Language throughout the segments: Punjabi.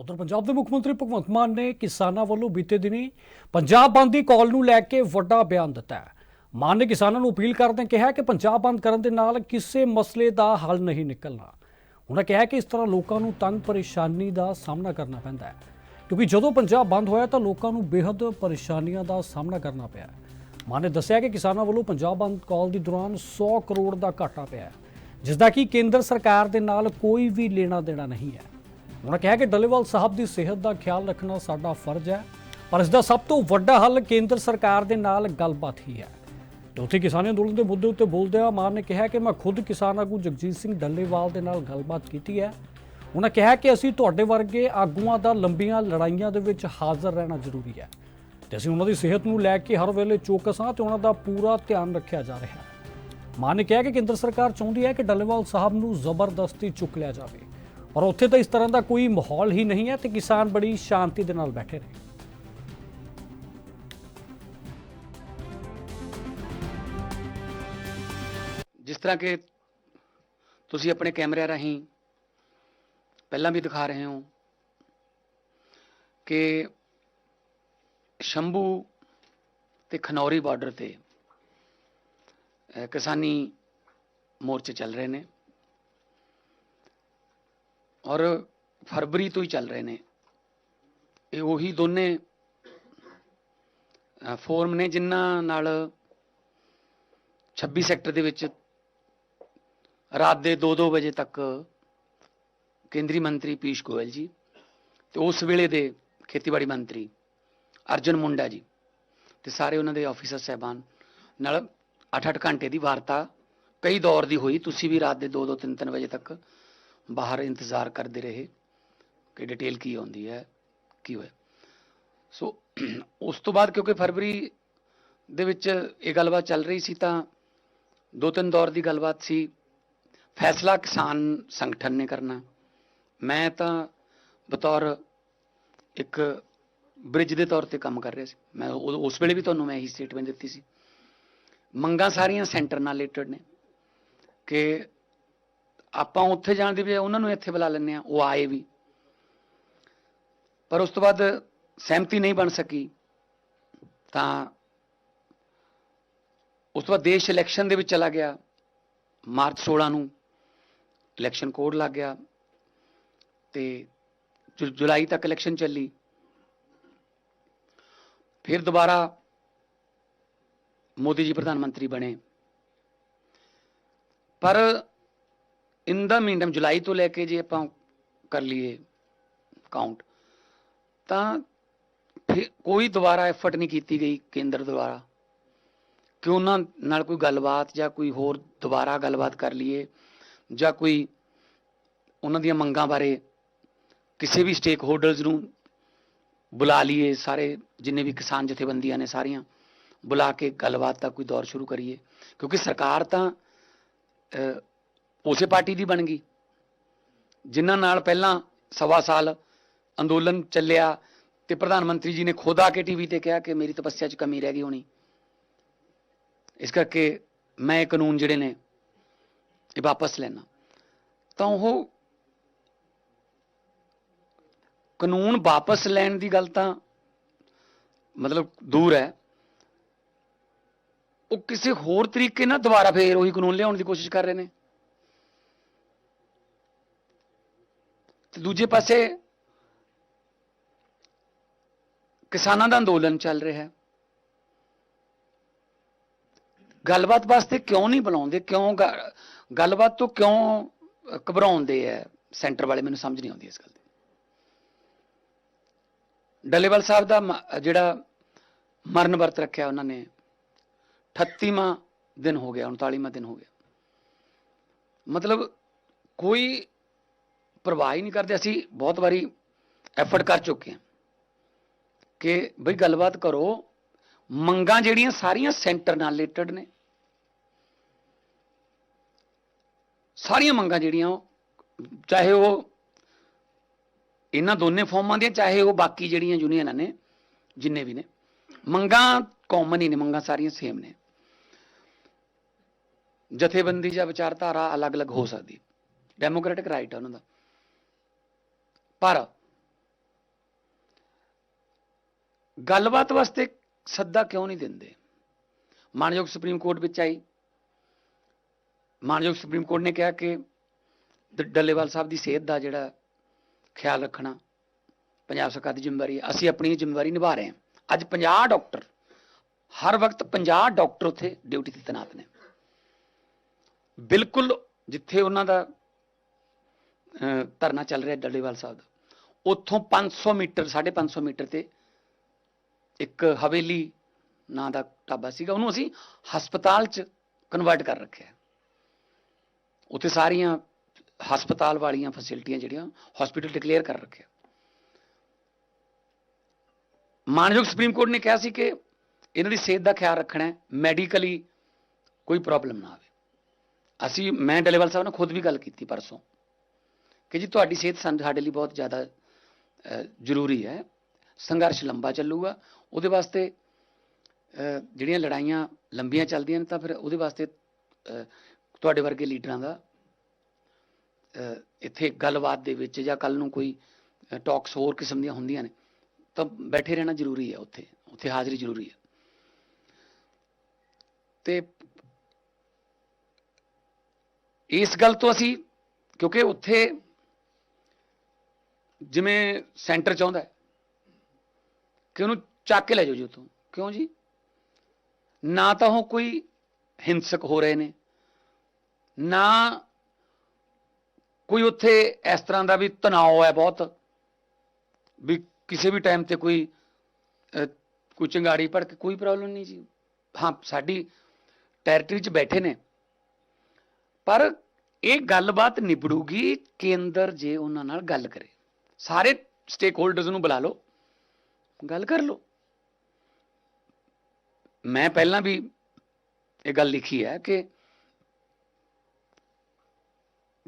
ਉਧਰ ਪੰਜਾਬ ਦੇ ਮੁੱਖ ਮੰਤਰੀ ਭਗਵੰਤ ਮਾਨ ਨੇ ਕਿਸਾਨਾਂ ਵੱਲੋਂ ਬੀਤੇ ਦਿਨੀ ਪੰਜਾਬ ਬੰਦ ਦੀ ਕਾਲ ਨੂੰ ਲੈ ਕੇ ਵੱਡਾ ਬਿਆਨ ਦਿੱਤਾ ਹੈ। ਮਾਨ ਨੇ ਕਿਸਾਨਾਂ ਨੂੰ ਅਪੀਲ ਕਰਦਿਆਂ ਕਿਹਾ ਕਿ ਪੰਜਾਬ ਬੰਦ ਕਰਨ ਦੇ ਨਾਲ ਕਿਸੇ ਮਸਲੇ ਦਾ ਹੱਲ ਨਹੀਂ ਨਿਕਲਣਾ। ਉਹਨਾਂ ਕਿਹਾ ਕਿ ਇਸ ਤਰ੍ਹਾਂ ਲੋਕਾਂ ਨੂੰ ਤੰਗ ਪਰੇਸ਼ਾਨੀ ਦਾ ਸਾਹਮਣਾ ਕਰਨਾ ਪੈਂਦਾ ਹੈ। ਕਿਉਂਕਿ ਜਦੋਂ ਪੰਜਾਬ ਬੰਦ ਹੋਇਆ ਤਾਂ ਲੋਕਾਂ ਨੂੰ ਬੇਹੱਦ ਪਰੇਸ਼ਾਨੀਆਂ ਦਾ ਸਾਹਮਣਾ ਕਰਨਾ ਪਿਆ ਮਾਨ ਨੇ ਦੱਸਿਆ ਕਿ ਕਿਸਾਨਾਂ ਵੱਲੋਂ ਪੰਜਾਬ ਬੰਦ ਕਾਲ ਦੀ ਦੌਰਾਨ 100 ਕਰੋੜ ਦਾ ਘਾਟਾ ਪਿਆ ਹੈ ਜਿਸ ਦਾ ਕਿ ਕੇਂਦਰ ਸਰਕਾਰ ਦੇ ਨਾਲ ਕੋਈ ਵੀ ਲੈਣਾ ਦੇਣਾ ਨਹੀਂ ਹੈ। ਉਹਨਾਂ ਕਿਹਾ ਕਿ ਡੱਲੇਵਾਲ ਸਾਹਿਬ ਦੀ ਸਿਹਤ ਦਾ ਖਿਆਲ ਰੱਖਣਾ ਸਾਡਾ ਫਰਜ਼ ਹੈ, ਪਰ ਇਸ ਦਾ ਸਭ ਤੋਂ ਵੱਡਾ ਹੱਲ ਕੇਂਦਰ ਸਰਕਾਰ ਦੇ ਨਾਲ ਗੱਲਬਾਤ ਹੀ ਹੈ। ਤੇ ਉੱਥੇ ਕਿਸਾਨੀ ਅੰਦੋਲਨ ਦੇ ਮੁੱਦੇ ਉੱਤੇ ਬੋਲਦਿਆਂ ਮਾਨ ਨੇ ਕਿਹਾ ਕਿ ਮੈਂ ਖੁਦ ਕਿਸਾਨ ਆਗੂ ਜਗਜੀਤ ਸਿੰਘ ਡੱਲੇਵਾਲ ਦੇ ਨਾਲ ਗੱਲਬਾਤ ਕੀਤੀ ਹੈ। ਉਹਨਾਂ ਕਿਹਾ ਕਿ ਅਸੀਂ ਤੁਹਾਡੇ ਵਰਗੇ ਆਗੂਆਂ ਦਾ ਲੰਬੀਆਂ ਲੜਾਈਆਂ ਦੇ ਵਿੱਚ ਹਾਜ਼ਰ ਰਹਿਣਾ ਜ਼ਰੂਰੀ ਹੈ ਤੇ ਅਸੀਂ ਉਹਨਾਂ ਦੀ ਸਿਹਤ ਨੂੰ ਲੈ ਕੇ ਹਰ ਵੇਲੇ ਚੌਕਸ ਹਾਂ ਤੇ ਉਹਨਾਂ ਦਾ ਪੂਰਾ ਧਿਆਨ ਰੱਖਿਆ ਜਾ ਰਿਹਾ ਹੈ। ਮਾਨ ਨੇ ਕਿਹਾ ਕਿ ਕੇਂਦਰ ਸਰਕਾਰ ਚਾਹੁੰਦੀ ਹੈ ਕਿ ਡੱਲੇਵਾਲ ਸਾਹਿਬ ਨੂੰ ਜ਼ਬਰਦਸਤੀ ਚੁੱਕ ਲਿਆ ਜਾਵੇ। ਔਰ ਉੱਥੇ ਤਾਂ ਇਸ ਤਰ੍ਹਾਂ ਦਾ ਕੋਈ ਮਾਹੌਲ ਹੀ ਨਹੀਂ ਹੈ ਤੇ ਕਿਸਾਨ ਬੜੀ ਸ਼ਾਂਤੀ ਦੇ ਨਾਲ ਬੈਠੇ ਨੇ। ਜਿਸ ਤਰ੍ਹਾਂ ਕਿ ਤੁਸੀਂ ਆਪਣੇ ਕੈਮਰਿਆਂ ਰਾਹੀਂ ਪਹਿਲਾਂ ਵੀ ਦਿਖਾ ਰਹੇ ਹੋ ਕਿ ਸ਼ੰਭੂ ਤੇ ਖਨੌਰੀ ਬਾਰਡਰ ਤੇ ਕਿਸਾਨੀ ਮੋਰਚੇ ਚੱਲ ਰਹੇ ਨੇ। ਔਰ ਫਰਵਰੀ ਤੋਂ ਹੀ ਚੱਲ ਰਹੇ ਨੇ। ਇਹ ਉਹੀ ਦੋਨੇ ਫੋਰਮ ਨੇ ਜਿਨ੍ਹਾਂ ਨਾਲ 26 ਸੈਕਟਰ ਦੇ ਵਿੱਚ ਰਾਤ ਦੇ 2-2 ਵਜੇ ਤੱਕ ਕੇਂਦਰੀ ਮੰਤਰੀ ਪੀਸ਼ ਗੋਇਲ ਜੀ ਤੇ ਉਸ ਵੇਲੇ ਦੇ ਖੇਤੀਬਾੜੀ ਮੰਤਰੀ ਅਰਜਨ ਮੁੰਡਾ ਜੀ ਤੇ ਸਾਰੇ ਉਹਨਾਂ ਦੇ ਆਫੀਸਰ ਸਹਿਬਾਨ ਨਾਲ 8-8 ਘੰਟੇ ਦੀ ਵਾਰਤਾ ਕਈ ਦੌਰ ਦੀ ਹੋਈ। ਤੁਸੀਂ ਵੀ ਰਾਤ ਦੇ 2-2 3-3 ਵਜੇ ਤੱਕ ਬਾਹਰ ਇੰਤਜ਼ਾਰ ਕਰਦੇ ਰਹੇ ਕਿ ਡਿਟੇਲ ਕੀ ਆਉਂਦੀ ਹੈ, ਕੀ ਹੋਇਆ। ਸੋ ਉਸ ਤੋਂ ਬਾਅਦ ਕਿਉਂਕਿ ਫਰਵਰੀ ਦੇ ਵਿੱਚ ਇਹ ਗੱਲਬਾਤ ਚੱਲ ਰਹੀ ਸੀ ਤਾਂ ਦੋ ਤਿੰਨ ਦੌਰ ਦੀ ਗੱਲਬਾਤ ਸੀ। ਫੈਸਲਾ ਕਿਸਾਨ ਸੰਗਠਨ ਨੇ ਕਰਨਾ। ਮੈਂ ਤਾਂ ਬਤੌਰ ਇੱਕ ਬ੍ਰਿਜ ਦੇ ਤੌਰ ਤੇ ਕੰਮ ਕਰ ਰਿਹਾ ਸੀ। ਮੈਂ ਉਦੋਂ- ਉਸ ਵੇਲੇ ਵੀ ਤੁਹਾਨੂੰ ਮੈਂ ਇਹੀ ਸਟੇਟਮੈਂਟ ਦਿੱਤੀ ਸੀ। ਮੰਗਾਂ ਸਾਰੀਆਂ ਸੈਂਟਰ ਨਾਲ ਰਿਲੇਟਡ ਨੇ ਕਿ ਆਪਾਂ ਉੱਥੇ ਜਾਣ ਦੀ ਬਜਾਏ ਉਹਨਾਂ ਨੂੰ ਇੱਥੇ ਬੁਲਾ ਲੈਂਦੇ ਆ ਉਹ ਆਏ ਵੀ। ਪਰ ਉਸ ਤੋਂ ਬਾਅਦ ਸਹਿਮਤੀ ਨਹੀਂ ਬਣ ਸਕੀ। ਤਾਂ ਉਸ ਤੋਂ ਬਾਅਦ ਦੇਸ਼ ਇਲੈਕਸ਼ਨ ਦੇ ਵਿੱਚ ਚਲਾ ਗਿਆ। ਮਾਰਚ 16 ਨੂੰ ਇਲੈਕਸ਼ਨ ਕੋਡ ਲੱਗ ਗਿਆ ਤੇ ਜੁਲਾਈ ਤੱਕ ਇਲੈਕਸ਼ਨ ਚੱਲੀ। ਫਿਰ ਦੁਬਾਰਾ ਮੋਦੀ ਜੀ ਪ੍ਰਧਾਨ ਮੰਤਰੀ ਬਣੇ। ਪਰ ਇਨ ਦਾ ਮੀਨਟਮ ਜੁਲਾਈ ਤੋਂ ਲੈ ਕੇ ਜੇ ਆਪਾਂ ਕਰ ਲਈਏ ਕਾਊਂਟ ਤਾਂ ਫਿਰ ਕੋਈ ਦੁਬਾਰਾ ਐਫਰਟ ਨਹੀਂ ਕੀਤੀ ਗਈ ਕੇਂਦਰ ਦੁਆਰਾ। ਕਿ ਉਹਨਾਂ ਨਾਲ ਕੋਈ ਗੱਲਬਾਤ ਜਾਂ ਕੋਈ ਹੋਰ ਦੁਬਾਰਾ ਗੱਲਬਾਤ ਕਰ ਲਈਏ ਜਾਂ ਕੋਈ ਉਹਨਾਂ ਦੀਆਂ ਮੰਗਾਂ ਬਾਰੇ ਕਿਸੇ ਵੀ ਸਟੇਕ ਹੋਲਡਰਸ ਨੂੰ ਬੁਲਾ ਲਈਏ, ਸਾਰੇ ਜਿੰਨੇ ਵੀ ਕਿਸਾਨ ਜਥੇਬੰਦੀਆਂ ਨੇ ਸਾਰੀਆਂ, ਬੁਲਾ ਕੇ ਗੱਲਬਾਤ ਦਾ ਕੋਈ ਦੌਰ ਸ਼ੁਰੂ ਕਰੀਏ। ਕਿਉਂਕਿ ਸਰਕਾਰ ਤਾਂ ਉਸੇ ਪਾਰਟੀ ਦੀ ਬਣ ਗਈ। ਜਿਨ੍ਹਾਂ ਨਾਲ ਪਹਿਲਾਂ ਸਵਾ ਸਾਲ ਅੰਦੋਲਨ ਚੱਲਿਆ ਤੇ ਪ੍ਰਧਾਨ ਮੰਤਰੀ ਜੀ ਨੇ ਖੁਦ ਆ ਕੇ ਟੀਵੀ ਤੇ ਕਿਹਾ ਕਿ ਮੇਰੀ ਤਪੱਸਿਆ 'ਚ ਕਮੀ ਰਹਿ ਗਈ ਹੋਣੀ। ਇਸ ਕਰਕੇ ਮੈਂ ਇਹ ਕਾਨੂੰਨ ਜਿਹੜੇ ਨੇ ਇਹ ਵਾਪਸ ਲੈਣਾ ਤਾਂ ਉਹ ਕਾਨੂੰਨ ਵਾਪਸ ਲੈਣ ਦੀ ਗੱਲ ਤਾਂ ਮਤਲਬ ਦੂਰ ਹੈ। ਉਹ ਕਿਸੇ ਹੋਰ ਤਰੀਕੇ ਨਾਲ ਦੁਬਾਰਾ ਫੇਰ ਉਹੀ ਕਾਨੂੰਨ ਲਿਆਉਣ ਦੀ ਕੋਸ਼ਿਸ਼ ਕਰ ਰਹੇ ਨੇ। ਤੇ ਦੂਜੇ ਪਾਸੇ ਕਿਸਾਨਾਂ ਦਾ ਅੰਦੋਲਨ ਚੱਲ ਰਿਹਾ ਹੈ। ਗੱਲਬਾਤ ਵਾਸਤੇ ਕਿਉਂ ਨਹੀਂ ਬੁਲਾਉਂਦੇ? ਕਿਉਂ ਗ- ਗੱਲਬਾਤ ਤੋਂ ਕਿਉਂ ਘਬਰਾਉਂਦੇ ਐ ਸੈਂਟਰ ਵਾਲੇ ਮੈਨੂੰ ਸਮਝ ਨਹੀਂ ਆਉਂਦੀ ਇਸ ਗੱਲ ਦੀ। ਡੱਲੇਵਾਲ ਸਾਹਿਬ ਦਾ ਮ- ਜਿਹੜਾ ਮਰਨ ਵਰਤ ਰੱਖਿਆ ਉਹਨਾਂ ਨੇ 38ਵਾਂ ਦਿਨ ਹੋ ਗਿਆ 39ਵਾਂ ਦਿਨ ਹੋ ਗਿਆ। ਮਤਲਬ ਕੋਈ ਪ੍ਰਵਾਹ ਹੀ ਨਹੀਂ ਕਰਦੇ, ਅਸੀਂ ਬਹੁਤ ਵਾਰੀ ਐਫਰਟ ਕਰ ਚੁੱਕੇ ਹਾਂ ਕਿ ਬਈ ਗੱਲਬਾਤ ਕਰੋ, ਮੰਗਾਂ ਜਿਹੜੀਆਂ ਸਾਰੀਆਂ ਸੈਂਟਰ ਨਾਲ ਰਿਲੇਟਡ ਨੇ। ਸਾਰੀਆਂ ਮੰਗਾਂ ਜਿਹੜੀਆਂ ਉਹ, ਚਾਹੇ ਉਹ ਇਹਨਾਂ ਦੋਨੇ ਫਾਰਮਾਂ ਦੀਆਂ, ਚਾਹੇ ਉਹ ਬਾਕੀ ਜਿਹੜੀਆਂ ਯੂਨੀਅਨਾਂ ਨੇ, ਜਿੰਨੇ ਵੀ ਨੇ, ਮੰਗਾਂ ਕਾਮਨ ਹੀ ਨੇ, ਮੰਗਾਂ ਸਾਰੀਆਂ ਸੇਮ ਨੇ। ਜਥੇਬੰਦੀ ਜਾਂ ਵਿਚਾਰਧਾਰਾ ਅਲੱਗ-ਅਲੱਗ ਹੋ ਸਕਦੀ ਡੈਮੋਕ੍ਰੈਟਿਕ ਰਾਈਟ ਹੈ ਉਹਨਾਂ ਦਾ। ਪਰ ਗੱਲਬਾਤ ਵਾਸਤੇ ਸੱਦਾ ਕਿਉਂ ਨਹੀਂ ਦਿੰਦੇ? ਮਾਨਯੋਗ ਸੁਪਰੀਮ ਕੋਰਟ ਵਿੱਚ ਆਈ। ਮਾਨਯੋਗ ਸੁਪਰੀਮ ਕੋਰਟ ਨੇ ਕਿਹਾ ਕਿ ਡੱਲੇਵਾਲ ਸਾਹਿਬ ਦੀ ਸਿਹਤ ਦਾ ਜਿਹੜਾ ਖਿਆਲ ਰੱਖਣਾ ਪੰਜਾਬ ਸਰਕਾਰ ਦੀ ਜ਼ਿੰਮੇਵਾਰੀ ਹੈ। ਅਸੀਂ ਆਪਣੀ ਜ਼ਿੰਮੇਵਾਰੀ ਨਿਭਾ ਰਹੇ ਹਾਂ। ਅੱਜ 50 ਡਾਕਟਰ, ਹਰ ਵਕਤ 50 ਡਾਕਟਰ ਉੱਥੇ ਡਿਊਟੀ ਤੇ ਤੈਨਾਤ ਨੇ। ਬਿਲਕੁਲ ਜਿੱਥੇ ਉਹਨਾਂ ਦਾ ਧਰਨਾ ਚੱਲ ਰਿਹਾ ਡੱਲੇਵਾਲ ਸਾਹਿਬ ਦਾ। ਉੱਥੋਂ 500 ਮੀਟਰ 550 ਮੀਟਰ ਤੇ ਇੱਕ ਹਵੇਲੀ ਨਾਂ ਦਾ ਢਾਬਾ ਸੀਗਾ। ਉਹਨੂੰ ਅਸੀਂ ਹਸਪਤਾਲ 'ਚ ਕਨਵਰਟ ਕਰ ਰੱਖਿਆ। ਉੱਥੇ ਸਾਰੀਆਂ ਹਸਪਤਾਲ ਵਾਲੀਆਂ ਫੈਸਿਲਿਟੀਆਂ ਜਿਹੜੀਆਂ ਹਸਪੀਟਲ ਡਿਕਲੇਅਰ ਕਰ ਰੱਖਿਆ। ਮਾਨਯੋਗ ਸੁਪਰੀਮ ਕੋਰਟ ਨੇ ਕਿਹਾ ਸੀ ਕਿ ਇਹਨਾਂ ਦੀ ਸਿਹਤ ਦਾ ਖਿਆਲ ਰੱਖਣਾ ਹੈ ਮੈਡੀਕਲੀ ਕੋਈ ਪ੍ਰੋਬਲਮ ਨਾ ਆਵੇ। ਅਸੀਂ, ਮੈਂ ਡਲੇਵਾਲ ਸਾਹਿਬ ਨਾਲ ਖੁਦ ਵੀ ਗੱਲ ਕੀਤੀ ਪਰਸੋਂ। ਕਿ ਜੀ ਤੁਹਾਡੀ ਸਿਹਤ ਸਾਨੂੰ ਸਾਡੇ ਲਈ ਬਹੁਤ ਜ਼ਿਆਦਾ ਜ਼ਰੂਰੀ ਹੈ। ਸੰਘਰਸ਼ ਲੰਬਾ ਚੱਲੂਗਾ। ਉਹਦੇ ਵਾਸਤੇ ਜਿਹੜੀਆਂ ਲੜਾਈਆਂ ਲੰਬੀਆਂ ਚੱਲਦੀਆਂ ਨੇ, ਤਾਂ ਫਿਰ ਉਹਦੇ ਵਾਸਤੇ ਤੁਹਾਡੇ ਵਰਗੇ ਲੀਡਰਾਂ ਦਾ ਇੱਥੇ ਗੱਲਬਾਤ ਦੇ ਵਿੱਚ ਜਾਂ ਕੱਲ ਨੂੰ ਕੋਈ ਟਾਕਸ ਹੋਰ ਕਿਸਮ ਦੀਆਂ ਹੁੰਦੀਆਂ ਨੇ, ਤਾਂ ਬੈਠੇ ਰਹਿਣਾ ਜ਼ਰੂਰੀ ਹੈ ਉੱਥੇ। ਉੱਥੇ ਹਾਜ਼ਰੀ ਜ਼ਰੂਰੀ ਹੈ। ਤੇ ਇਸ ਗੱਲ ਤੋਂ ਅਸੀਂ, ਕਿਉਂਕਿ ਉੱਥੇ ਜਿਵੇਂ ਸੈਂਟਰ ਚਾਹੁੰਦਾ ਹੈ ਕਿ ਉਹਨੂੰ ਚੱਕ ਕੇ ਲੈ ਜਾਓ ਜੀ ਉੱਥੋਂ। ਕਿਉਂ ਜੀ? ਨਾ ਤਾਂ ਉਹ ਕੋਈ ਹਿੰਸਕ ਹੋ ਰਹੇ ਨੇ ਨਾ ਕੋਈ ਉੱਥੇ ਇਸ ਤਰ੍ਹਾਂ ਦਾ ਵੀ ਤਣਾਅ ਹੈ ਬਹੁਤ ਵੀ ਕਿਸੇ ਵੀ ਟਾਈਮ ਤੇ ਕੋਈ ਅਹ, ਕੋਈ ਚੰਗਾੜੀ ਕੇ ਕੋਈ ਪ੍ਰੋਬਲਮ ਨਹੀਂ ਜੀ। ਹਾਂ ਸਾਡੀ ਟੈਰੀਟਰੀ 'ਚ ਬੈਠੇ ਨੇ। ਪਰ ਇਹ ਗੱਲਬਾਤ ਨਿਬੜੂਗੀ ਕੇਂਦਰ ਜੇ ਉਹਨਾਂ ਨਾਲ ਗੱਲ ਕਰੇ। ਸਾਰੇ ਸਟੇਕ ਹੋਲਡਰਸ ਨੂੰ ਬੁਲਾ ਲਓ, ਗੱਲ ਕਰ ਲਓ। ਮੈਂ ਪਹਿਲਾਂ ਵੀ ਇਹ ਗੱਲ ਲਿਖੀ ਹੈ ਕਿ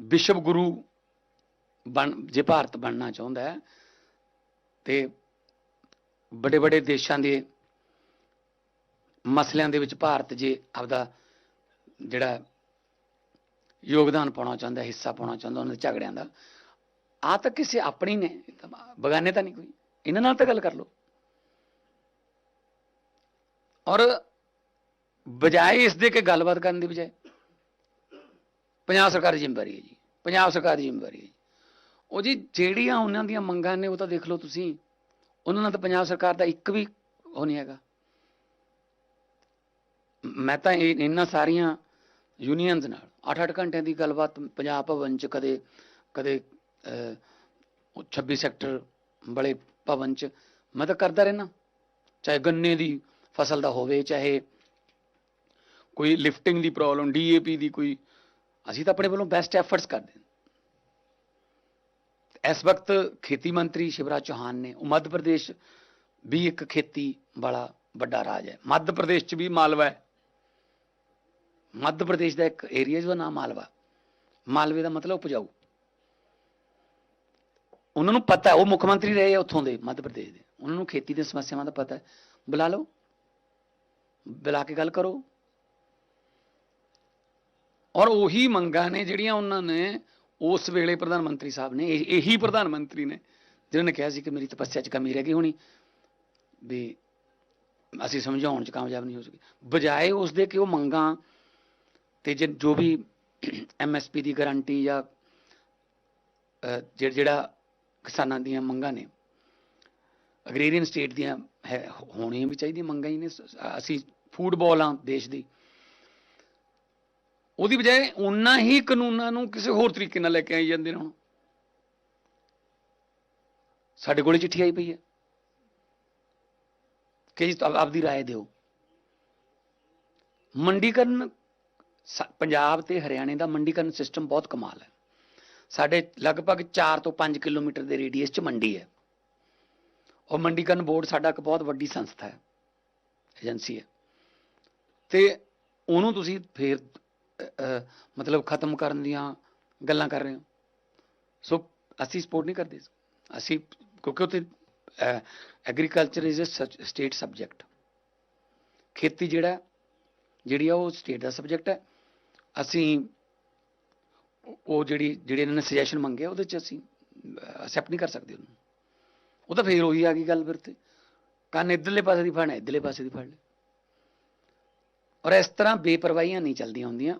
ਵਿਸ਼ਵ ਗੁਰੂ ਬਣ, ਜੇ ਭਾਰਤ ਬਣਨਾ ਚਾਹੁੰਦਾ ਹੈ, ਤੇ ਵੱਡੇ ਵੱਡੇ ਦੇਸ਼ਾਂ ਦੇ ਮਸਲਿਆਂ ਦੇ ਵਿੱਚ ਭਾਰਤ ਜੇ ਆਪਦਾ ਜਿਹੜਾ ਯੋਗਦਾਨ ਪਾਉਣਾ ਚਾਹੁੰਦਾ, ਹਿੱਸਾ ਪਾਉਣਾ ਚਾਹੁੰਦਾ, ਉਹਨਾਂ ਦੇ ਝਗੜਿਆਂ ਦਾ ਆ ਤਾਂ ਕਿਸੇ ਆਪਣੀ ਨੇ ਬਗਾਨੇ ਤਾਂ ਨਹੀਂ ਕੋਈ। ਇਹਨਾਂ ਨਾਲ ਤਾਂ ਗੱਲ ਕਰ ਲਓ। ਔਰ ਬਜਾਏ ਇਸ ਦੇ ਕਿ ਗੱਲਬਾਤ ਕਰਨ ਦੀ ਬਜਾਏ, ਪੰਜਾਬ ਸਰਕਾਰ ਦੀ ਜ਼ਿੰਮੇਵਾਰੀ ਹੈ ਜੀ। ਪੰਜਾਬ ਸਰਕਾਰ ਦੀ ਜ਼ਿੰਮੇਵਾਰੀ ਹੈ ਜੀ। ਉਹ ਜੀ ਜਿਹੜੀਆਂ ਉਹਨਾਂ ਦੀਆਂ ਮੰਗਾਂ ਨੇ, ਉਹ ਤਾਂ ਦੇਖ ਲਓ ਤੁਸੀਂ। ਉਹਨਾਂ ਨਾਲ ਤਾਂ ਪੰਜਾਬ ਸਰਕਾਰ ਦਾ ਇੱਕ ਵੀ ਉਹ ਨਹੀਂ ਹੈਗਾ। ਮੈਂ ਤਾਂ ਇਹਨਾਂ ਸਾਰੀਆਂ ਯੂਨੀਅਨਸ ਨਾਲ 8-8 ਘੰਟਿਆਂ ਦੀ ਗੱਲਬਾਤ ਪੰਜਾਬ ਭਵਨ ਚ ਕਦੇ ਕਦੇ 26 ਸੈਕਟਰ ਬੜੇ ਭਵਨ ਚ ਮੈਂ ਤਾਂ ਕਰਦਾ ਰਹਿਣਾ ਚਾਹੇ ਗੰਨੇ ਦੀ ਫਸਲ ਦਾ ਹੋਵੇ, ਚਾਹੇ ਕੋਈ ਲਿਫਟਿੰਗ ਦੀ ਪ੍ਰੋਬਲਮ ਡੀਏਪੀ ਦੀ ਕੋਈ, ਅਸੀਂ ਤਾਂ ਆਪਣੇ ਵੱਲੋਂ ਬੈਸਟ ਐਫਰਟਸ ਕਰਦੇ ਹਾਂ। ਇਸ ਵਕਤ ਖੇਤੀ ਮੰਤਰੀ ਸ਼ਿਵਰਾਜ ਚੌਹਾਨ ਨੇ, ਉਹ ਮੱਧ ਪ੍ਰਦੇਸ਼ ਵੀ ਇੱਕ ਖੇਤੀ ਵਾਲਾ ਵੱਡਾ ਰਾਜ ਹੈ। ਮੱਧ ਪ੍ਰਦੇਸ਼ ਚ ਵੀ ਮਾਲਵਾ ਹੈ। ਮੱਧ ਪ੍ਰਦੇਸ਼ ਦਾ ਇੱਕ ਏਰੀਆ ਜਿਹਦਾ ਨਾਮ ਮਾਲਵਾ। ਮਾਲਵੇ ਦਾ ਮਤਲਬ ਉਪਜਾਊ। ਉਹਨਾਂ ਨੂੰ ਪਤਾ ਉਹ ਮੁੱਖ ਮੰਤਰੀ ਰਹੇ ਆ ਉੱਥੋਂ ਦੇ ਮੱਧ ਪ੍ਰਦੇਸ਼ ਦੇ। ਉਹਨਾਂ ਨੂੰ ਖੇਤੀ ਦੀਆਂ ਸਮੱਸਿਆਵਾਂ ਦਾ ਪਤਾ ਹੈ। ਬੁਲਾ ਲਓ। ਬੁਲਾ ਕੇ ਗੱਲ ਕਰੋ। ਔਰ ਉਹੀ ਮੰਗਾਂ ਨੇ ਜਿਹੜੀਆਂ ਉਹਨਾਂ ਨੇ ਉਸ ਵੇਲੇ ਪ੍ਰਧਾਨ ਮੰਤਰੀ ਸਾਹਿਬ ਨੇ ਇਹ- ਇਹੀ ਪ੍ਰਧਾਨ ਮੰਤਰੀ ਨੇ ਜਿਨ੍ਹਾਂ ਨੇ ਕਿਹਾ ਸੀ ਕਿ ਮੇਰੀ ਤਪੱਸਿਆ 'ਚ ਕਮੀ ਰਹਿ ਗਈ ਹੋਣੀ ਵੀ ਅਸੀਂ ਸਮਝਾਉਣ 'ਚ ਕਾਮਯਾਬ ਨਹੀਂ ਹੋ ਸਕੇ। ਬਜਾਏ ਉਸ ਦੇ ਕਿ ਉਹ ਮੰਗਾਂ ਤੇ ਜੇ ਜੋ ਵੀ ਐਮਐਸਪੀ ਦੀ ਗਾਰੰਟੀ ਜਾਂ ਅਹ, ਜਿਹੜਾ ਕਿਸਾਨਾਂ ਦੀਆਂ ਮੰਗਾਂ ਨੇ ਅਗਰੇਰੀਅਨ ਸਟੇਟ ਦੀਆਂ ਹੈ ਹੋਣੀਆਂ ਵੀ ਚਾਹੀਦੀਆਂ ਮੰਗਾਂ ਹੀ ਨੇ ਸ- ਅਸੀਂ ਫੂਡਬਾਲ ਆ ਦੇਸ਼ ਦੀ ਉਹਦੀ ਬਜਾਏ ਉਹਨਾਂ ਹੀ ਕਾਨੂੰਨਾਂ ਨੂੰ ਕਿਸੇ ਹੋਰ ਤਰੀਕੇ ਨਾਲ ਲੈ ਕੇ ਆਈ ਜਾਂਦੇ ਨੇ ਹੁਣ ਸਾਡੇ ਕੋਲੇ ਚਿੱਠੀ ਆਈ ਪਈ ਹੈ ਕਿ ਜੀ ਆਪ- ਆਪਦੀ رائے ਦਿਓ ਮੰਡੀਕਰਨ ਸ- ਪੰਜਾਬ ਤੇ ਹਰਿਆਣੇ ਦਾ ਮੰਡੀਕਰਨ ਸਿਸਟਮ ਬਹੁਤ ਕਮਾਲ ਹੈ ਸਾਡੇ ਲਗਭਗ 4 ਤੋਂ 5 ਕਿਲੋਮੀਟਰ ਦੇ ਰੇਡੀਅਸ 'ਚ ਮੰਡੀ ਹੈ। ਉਹ ਮੰਡੀਕਰਨ ਬੋਰਡ ਸਾਡਾ ਇੱਕ ਬਹੁਤ ਵੱਡੀ ਸੰਸਥਾ ਹੈ, ਏਜੰਸੀ ਹੈ। ਤੇ ਉਹਨੂੰ ਤੁਸੀਂ ਫੇਰ ਮਤਲਬ ਖਤਮ ਕਰਨ ਦੀਆਂ ਗੱਲਾਂ ਕਰ ਰਹੇ ਹੋ। ਸੋ ਅਸੀਂ ਸਪੋਰਟ ਨਹੀਂ ਕਰਦੇ। ਅਸੀਂ, ਕਿਉਂਕਿ ਉੱਥੇ agriculture is a state subject ਖੇਤੀ ਜਿਹੜਾ ਜਿਹੜੀ ਆ ਉਹ ਸਟੇਟ ਦਾ ਸਬਜੈਕਟ ਹੈ। ਅਸੀਂ ਉਹ- ਉਹ ਜਿਹੜੀ, ਜਿਹੜੇ ਇਹਨਾਂ ਨੇ ਸੁਜੈਸ਼ਨ ਮੰਗਿਆ ਉਹਦੇ ਚ ਅਸੀਂ ਅਕਸੈਪਟ ਨਹੀਂ ਕਰ ਸਕਦੇ ਉਹਨੂੰ। ਉਹ ਤਾਂ ਫੇਰ ਉਹੀ ਆ ਗਈ ਗੱਲ ਫਿਰ ਤੇ। ਕੰਨ ਇੱਧਰਲੇ ਪਾਸੇ ਦੀ ਫੜਨਾ, ਇੱਧਰਲੇ ਪਾਸੇ ਦੀ ਫੜ ਲੈ। ਔਰ ਇਸ ਤਰ੍ਹਾਂ ਬੇਪਰਵਾਹੀਆਂ ਨਹੀਂ ਚੱਲਦੀਆਂ ਹੁੰਦੀਆਂ।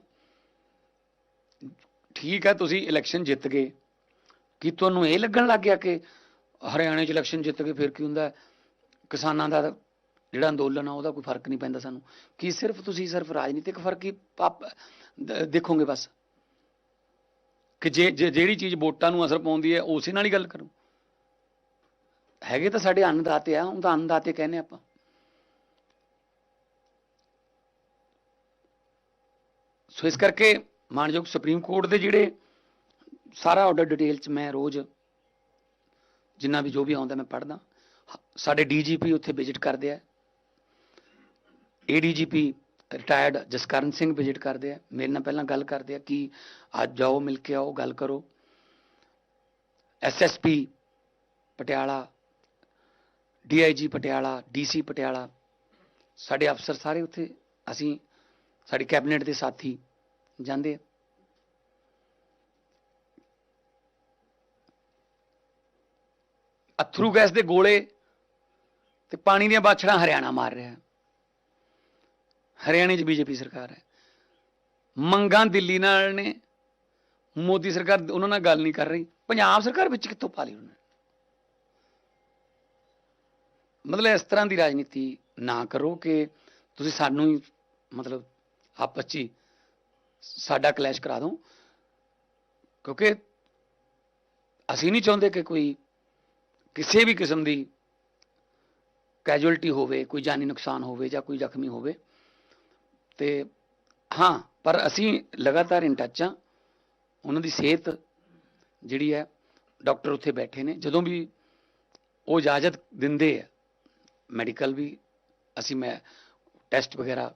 ਠੀਕ ਹੈ ਤੁਸੀਂ ਇਲੈਕਸ਼ਨ ਜਿੱਤ ਗਏ। ਕੀ ਤੁਹਾਨੂੰ ਇਹ ਲੱਗਣ ਲੱਗ ਗਿਆ ਕਿ ਹਰਿਆਣੇ 'ਚ ਇਲੈਕਸ਼ਨ ਜਿੱਤ ਕੇ ਫਿਰ ਕੀ ਹੁੰਦਾ? ਕਿਸਾਨਾਂ ਦਾ ਜਿਹੜਾ ਅੰਦੋਲਨ ਆ, ਉਹਦਾ ਕੋਈ ਫ਼ਰਕ ਨਹੀਂ ਪੈਂਦਾ ਸਾਨੂੰ। ਕੀ ਸਿਰਫ ਤੁਸੀਂ, ਸਿਰਫ ਰਾਜਨੀਤਿਕ ਫ਼ਰਕ ਹੀ ਪਾਪ- ਦੇਖੋਗੇ ਬਸ। ਕਿ ਜੇ ਜੇ- ਜਿਹੜੀ ਚੀਜ਼ ਵੋਟਾਂ ਨੂੰ ਅਸਰ ਪਾਉਂਦੀ ਹੈ, ਉਸੇ ਨਾਲ ਹੀ ਗੱਲ ਕਰੋ। ਹੈਗੇ ਤਾਂ ਸਾਡੇ ਅੰਨਦਾਤੇ ਆ ਉਹ ਤਾਂ ਅੰਨਦਾਤੇ ਕਹਿੰਦੇ ਆਪਾਂ। ਸੋ ਇਸ ਕਰਕੇ ਮਾਨਯੋਗ ਸੁਪਰੀਮ ਕੋਰਟ ਦੇ ਜਿਹੜੇ ਸਾਰਾ ਆਰਡਰ ਡਿਟੇਲ ਚ ਮੈਂ ਰੋਜ਼ ਜਿੰਨਾ ਵੀ ਜੋ ਵੀ ਆਉਂਦਾ ਮੈਂ ਪੜ੍ਹਦਾ। ਹ- ਸਾਡੇ ਡੀਜੀਪੀ ਉੱਥੇ ਵਿਜ਼ਿਟ ਕਰਦੇ ਆ। ADGP retired Jaskaran Singh visit ਕਰਦੇ ਆ। ਮੇਰੇ ਨਾਲ ਪਹਿਲਾਂ ਗੱਲ ਕਰਦੇ ਆ ਕਿ ਅੱਜ ਜਾਓ, ਮਿਲ ਕੇ ਆਓ, ਗੱਲ ਕਰੋ। SSP Patiala DIG Patiala DC Patiala, ਸਾਡੇ ਅਫਸਰ ਸਾਰੇ ਉੱਥੇ, ਅਸੀਂ ਸਾਡੀ ਕੈਬਨਿਟ ਦੇ ਸਾਥੀ ਜਾਂਦੇ ਆ। ਅਥਰੂ ਗੈਸ ਦੇ ਗੋਲੇ ਤੇ ਪਾਣੀ ਦੀਆਂ ਬਾਛੜਾਂ ਹਰਿਆਣਾ ਮਾਰ ਰਿਹਾ। ਹੈ। ਹਰਿਆਣੇ 'ਚ ਬੀਜੇਪੀ ਸਰਕਾਰ ਹੈ। ਮੰਗਾਂ ਦਿੱਲੀ ਨਾਲ ਨੇ। ਮੋਦੀ ਸਰਕਾਰ ਉਹਨਾਂ ਨਾਲ ਗੱਲ ਨਹੀਂ ਕਰ ਰਹੀ। ਪੰਜਾਬ ਸਰਕਾਰ ਵਿੱਚ ਕਿੱਥੋਂ ਪਾ ਲਈ ਉਹਨੇ ਮਤਲਬ ਇਸ ਤਰ੍ਹਾਂ ਦੀ ਰਾਜਨੀਤੀ ਨਾ ਕਰੋ ਕਿ ਤੁਸੀਂ ਸਾਨੂੰ ਹੀ ਮਤਲਬ ਆਪਸ 'ਚ ਹੀ ਸਾਡਾ ਕਲੈਸ਼ ਕਰਾ ਦਿਓ। ਕਿਉਂਕਿ ਅਸੀਂ ਨਹੀਂ ਚਾਹੁੰਦੇ ਕਿ ਕੋਈ ਕਿਸੇ ਵੀ ਕਿਸਮ ਦੀ ਕੈਜੂਅਲਟੀ ਹੋਵੇ, ਕੋਈ ਜਾਨੀ ਨੁਕਸਾਨ ਹੋਵੇ ਜਾਂ ਕੋਈ ਜ਼ਖਮੀ ਹੋਵੇ। ਤੇ ਹਾਂ, ਪਰ ਅਸੀਂ ਲਗਾਤਾਰ ਇਨ ਟੱਚ ਆ ਉਹਨਾਂ ਦੀ ਸਿਹਤ ਜਿਹੜੀ ਹੈ ਡਾਕਟਰ ਉੱਥੇ ਬੈਠੇ ਨੇ। ਜਦੋਂ ਵੀ ਉਹ ਇਜਾਜ਼ਤ ਦਿੰਦੇ ਆ ਮੈਡੀਕਲ ਵੀ, ਅਸੀਂ ਮੈਂ ਟੈਸਟ ਵਗੈਰਾ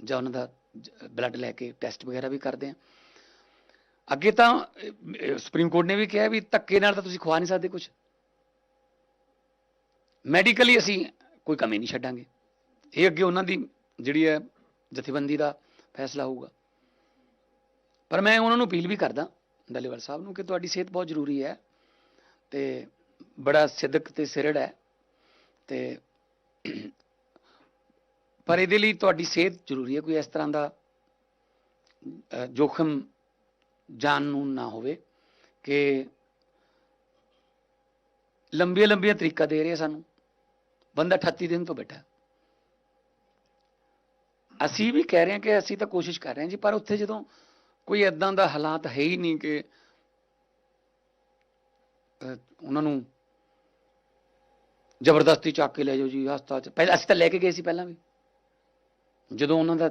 ਜਾਂ ਉਹਨਾਂ ਦਾ ਬਲੱਡ ਲੈ ਕੇ ਟੈਸਟ ਵਗੈਰਾ ਵੀ ਕਰਦੇ ਆ ਅੱਗੇ ਤਾਂ ਸੁਪਰੀਮ ਕੋਰਟ ਨੇ ਵੀ ਕਿਹਾ ਵੀ ਧੱਕੇ ਨਾਲ ਤਾਂ ਤੁਸੀਂ ਖਵਾ ਨਹੀਂ ਸਕਦੇ ਕੁਝ ਮੈਡੀਕਲੀ ਅਸੀਂ ਕੋਈ ਕਮੀ ਨਹੀਂ ਛੱਡਾਂਗੇ। ਇਹ ਅੱਗੇ ਉਹਨਾਂ ਦੀ ਜਿਹੜੀ ਹੈ ਜਥੇਬੰਦੀ ਦਾ ਫੈਸਲਾ ਹੋਊਗਾ। ਪਰ ਮੈਂ ਉਹਨਾਂ ਨੂੰ ਅਪੀਲ ਵੀ ਕਰਦਾ ਡੱਲੇਵਾਲ ਸਾਹਿਬ ਨੂੰ ਕਿ ਤੁਹਾਡੀ ਸਿਹਤ ਬਹੁਤ ਜ਼ਰੂਰੀ ਹੈ ਤੇ ਬੜਾ ਸਿੱਧਕ ਤੇ ਸਿਰੜ ਹੈ ਤੇ ਪਰ ਇਹਦੇ ਲਈ ਤੁਹਾਡੀ ਸਿਹਤ ਜ਼ਰੂਰੀ ਹੈ, ਕੋਈ ਇਸ ਤਰ੍ਹਾਂ ਦਾ ਜੋਖਮ ਜਾਨ ਨੂੰ ਨਾ ਹੋਵੇ ਕਿ ਲੰਬੀਆਂ ਲੰਬੀਆਂ ਤਰੀਕਾ ਦੇ ਰਹੇ ਸਾਨੂੰ। ਬੰਦਾ 38 ਦਿਨ ਤੋਂ ਬੈਠਾ। ਅਸੀਂ ਵੀ ਕਹਿ ਰਹੇ ਹਾਂ ਕਿ ਅਸੀਂ ਤਾਂ ਕੋਸ਼ਿਸ਼ ਕਰ ਰਹੇ ਹਾਂ ਜੀ, ਪਰ ਉੱਥੇ ਜਦੋਂ ਕੋਈ ਐਦਾਂ ਦਾ ਹਾਲਾਤ ਹੈ ਹੀ ਨਹੀਂ ਕਿ ਉਹਨਾਂ ਨੂੰ ਜ਼ਬਰਦਸਤੀ ਚੱਕ ਕੇ ਲੈ ਜਾਓ ਜੀ, ਹਸਪਤਾਲ ਚ। ਪਹਿਲਾਂ ਅਸੀਂ ਤਾਂ ਲੈ ਕੇ ਗਏ ਸੀ ਪਹਿਲਾਂ ਵੀ। ਜਦੋਂ ਉਹਨਾਂ ਦਾ